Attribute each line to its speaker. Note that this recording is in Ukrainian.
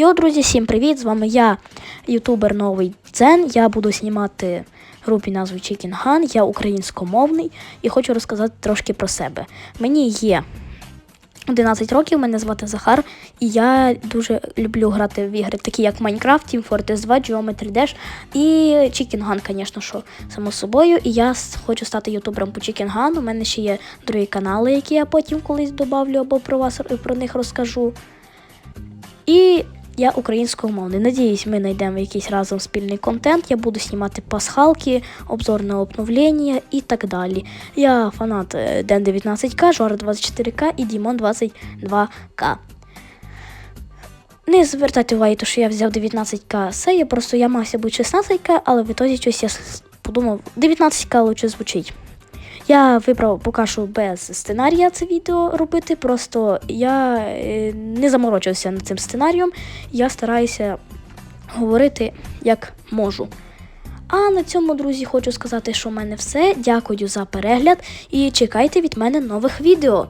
Speaker 1: Йо, друзі, всім привіт! З вами я, ютубер Новий Дзен. Я буду знімати групі назву Chicken Gun. Я українськомовний і хочу розказати трошки про себе. Мені є 11 років, мене звати Захар, і я дуже люблю грати в ігри, такі як Minecraft, Team Fortress 2, Geometry Dash і Chicken Gun, звісно, що само собою. І я хочу стати ютубером по Chicken Gun. У мене ще є другі канали, які я потім колись добавлю або про вас про них розкажу. І я українськомовний. Надіюсь, ми знайдемо якийсь разом спільний контент. Я буду знімати пасхалки, обзорне обновлення і так далі. Я фанат е, Ден 19К, Жора 24К і Дімон 22К. Не звертайте уваги, то, що я взяв 19К сея, просто я мався бути 16К, але в ітозі щось я подумав, 19К лучше звучить. Я вибрав поки що без сценарія це відео робити, просто я е, не заморочився над цим сценарієм, я стараюся говорити як можу. А на цьому, друзі, хочу сказати, що в мене все. Дякую за перегляд і чекайте від мене нових відео.